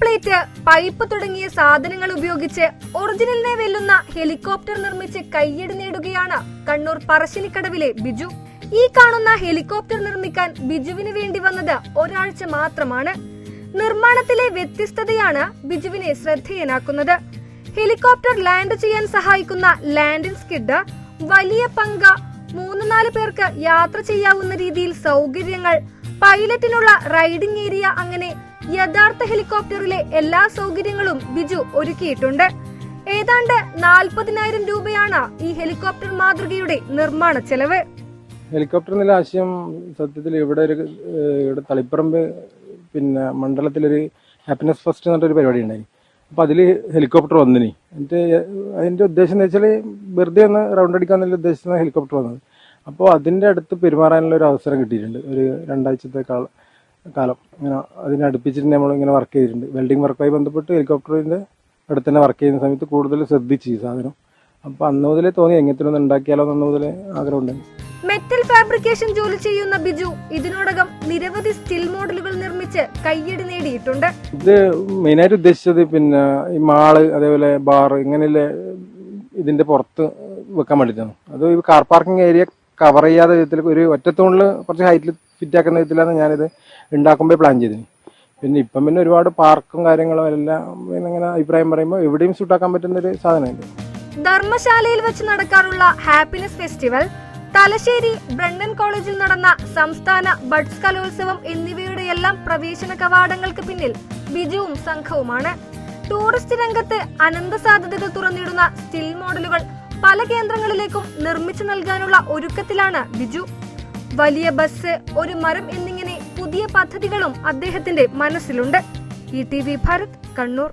Plate pipe തുടങ്ങിയ സാധനങ്ങൾ ഉപയോഗിച്ച് ഒറിജിനലിനെ വെല്ലുന്ന ഹെലികോപ്റ്റർ നിർമ്മിച്ച് കയ്യടി നേടുകയാണ് കണ്ണൂർ പറശ്ശിനിക്കടവിലെ ബിജു. ഈ കാണുന്ന ഹെലികോപ്റ്റർ നിർമ്മിക്കാൻ ബിജുവിന് വേണ്ടി വന്നത് ഒരാഴ്ച മാത്രമാണ്. നിർമ്മാണത്തിലെ വ്യത്യസ്തതയാണ് ബിജുവിനെ ശ്രദ്ധേയനാക്കുന്നത്. ഹെലികോപ്റ്റർ ലാൻഡ് ചെയ്യാൻ സഹായിക്കുന്ന ലാൻഡിംഗ് സ്കിഡ് വലിയ പങ്ക മൂന്ന് നാല് പേർക്ക് യാത്ര ചെയ്യാവുന്ന രീതിയിൽ സൗകര്യങ്ങൾ പൈലറ്റിനുള്ള റൈഡിംഗ് ഏരിയ അങ്ങനെ യഥാർത്ഥ ഹെലികോപ്റ്ററിലെ എല്ലാ സൗകര്യങ്ങളും ബിജു ഒരുക്കിയിട്ടുണ്ട്. ഏതാണ്ട് നാൽപ്പതിനായിരം രൂപയാണ് ഈ ഹെലികോപ്റ്റർ മാതൃകയുടെ നിർമ്മാണ ചെലവ്. ഹെലികോപ്റ്റർ ആശയം സത്യത്തിൽ ഇവിടെ ഒരു ഇവിടെ തളിപ്പറമ്പ് പിന്നെ മണ്ഡലത്തിലൊരു ഹാപ്പിനെസ് ഫസ്റ്റ് എന്ന് പറഞ്ഞൊരു പരിപാടി ഉണ്ടായി. അപ്പോൾ അതിൽ ഹെലികോപ്റ്റർ വന്നിനി. എന്നിട്ട് അതിന്റെ ഉദ്ദേശം എന്ന് വെച്ചാൽ വെറുതെ ഒന്ന് റൗണ്ട് അടിക്കാന്നുള്ള ഉദ്ദേശത്തിന് ഹെലികോപ്റ്റർ വന്നത്. അപ്പോൾ അതിന്റെ അടുത്ത് പെരുമാറാനുള്ള ഒരു അവസരം കിട്ടിയിട്ടുണ്ട്. ഒരു രണ്ടാഴ്ചത്തെ കാല കാലം. ഇങ്ങനെ അതിനെ അടുപ്പിച്ചിട്ട് നമ്മൾ ഇങ്ങനെ വർക്ക് ചെയ്തിട്ടുണ്ട്. വെൽഡിംഗ് വർക്കുമായി ബന്ധപ്പെട്ട് ഹെലികോപ്റ്ററിന്റെ അടുത്ത് തന്നെ വർക്ക് ചെയ്യുന്ന സമയത്ത് കൂടുതൽ ശ്രദ്ധിച്ച് ഈ സാധനം. അപ്പോൾ അന്ന് മുതലേ തോന്നി എങ്ങനത്തെ ഉണ്ടാക്കിയാലോ എന്ന് മുതലേ ആഗ്രഹമുണ്ടായി മെറ്റൽ ഫാബ്രിക്കേഷൻ ജോലി ചെയ്യുന്ന ബിജു ഇതിനോടകം നിരവധി സ്റ്റിൽ മോഡലുകൾ നിർമ്മിച്ച് കയ്യടി നേടിയിട്ടുണ്ട്. ഇത് മെയിനായിട്ട് ഉദ്ദേശിച്ചത് പിന്നെ ഈ മാൾ അതേപോലെ ബാർ ഇങ്ങനെയുള്ള ഇതിന്റെ പുറത്ത് വെക്കാൻ വേണ്ടിയിട്ടാണ്. അത് ഈ കാർ പാർക്കിംഗ് ഏരിയ കവർ ചെയ്യാതെ വിധത്തിൽ ഒരു ഒറ്റത്തൂണിൽ കുറച്ച് ഹൈറ്റിൽ ഫിറ്റ് ആക്കുന്ന വിധത്തിലാണ് ഞാനിത് ഉണ്ടാക്കുമ്പോൾ പ്ലാൻ ചെയ്തത്. പിന്നെ ഇപ്പം പിന്നെ ഒരുപാട് പാർക്കും കാര്യങ്ങളും എല്ലാം പിന്നെ ഇങ്ങനെ അഭിപ്രായം പറയുമ്പോൾ എവിടെയും സൂട്ടാക്കാൻ പറ്റുന്ന ഒരു സാധനമല്ലേ? ധർമ്മശാലയിൽ വെച്ച് നടക്കാറുള്ള ഹാപ്പിനെസ് ഫെസ്റ്റിവൽ തലശ്ശേരി ബ്രണ്ടൻ കോളേജിൽ നടന്ന സംസ്ഥാന ബഡ്സ് കലോത്സവം എന്നിവയുടെ എല്ലാം പ്രവേശന കവാടങ്ങൾക്ക് പിന്നിൽ ബിജുവും സംഘവുമാണ്. ടൂറിസ്റ്റ് രംഗത്ത് അനന്ത സാധ്യതകൾ തുറന്നിടുന്ന സ്റ്റിൽ മോഡലുകൾ പല കേന്ദ്രങ്ങളിലേക്കും നിർമ്മിച്ചു നൽകാനുള്ള ഒരുക്കത്തിലാണ് ബിജു. വലിയ ബസ് ഒരു മരം എന്നിങ്ങനെ പുതിയ പദ്ധതികളും അദ്ദേഹത്തിന്റെ മനസ്സിലുണ്ട്. E T V Bharat Kannur.